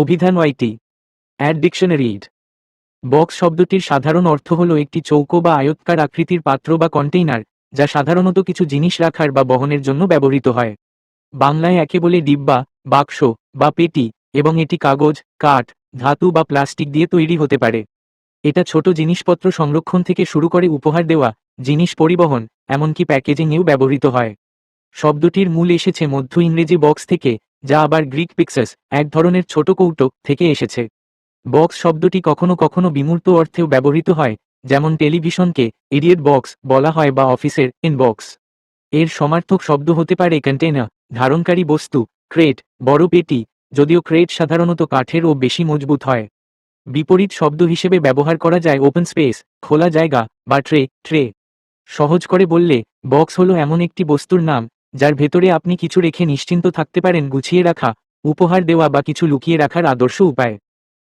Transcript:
অভিধান ওয়াইটি অ্যাড ডিকশনারি বক্স শব্দটির সাধারণ অর্থ হল একটি চৌকো বা আয়তকার আকৃতির পাত্র বা কন্টেইনার, যা সাধারণত কিছু জিনিস রাখার বা বহনের জন্য ব্যবহৃত হয়। বাংলায় একে বলে ডিব্বা, বাক্স বা পেটি, এবং এটি কাগজ, কাঠ, ধাতু বা প্লাস্টিক দিয়ে তৈরি হতে পারে। এটা ছোট জিনিসপত্র সংরক্ষণ থেকে শুরু করে উপহার দেওয়া, জিনিস পরিবহন, এমনকি প্যাকেজিংয়েও ব্যবহৃত হয়। শব্দটির মূল এসেছে মধ্য ইংরেজি বক্স থেকে যা আবার গ্রিক পিক্সাস, এক ধরনের ছোট কৌটো, থেকে এসেছে। বক্স শব্দটি কখনো কখনো বিমূর্ত অর্থেও ব্যবহৃত হয়, যেমন টেলিভিশনকে ইডিয়েট বক্স বলা হয় বা অফিসের ইনবক্স এর সমার্থক শব্দ হতে পারে কন্টেনার ধারণকারী বস্তু ক্রেট বড় পেটি যদিও ক্রেট সাধারণত কাঠের ও বেশি মজবুত হয়। বিপরীত শব্দ হিসেবে ব্যবহার করা যায় ওপেন স্পেস খোলা জায়গা বা ট্রে ট্রে সহজ করে বললে, বক্স হলো এমন একটি বস্তুর নাম যার ভেতরে আপনি কিছু রেখে নিশ্চিন্ত থাকতে পারেন, গুছিয়ে রাখা, উপহার দেওয়া বা কিছু লুকিয়ে রাখার আদর্শ উপায়।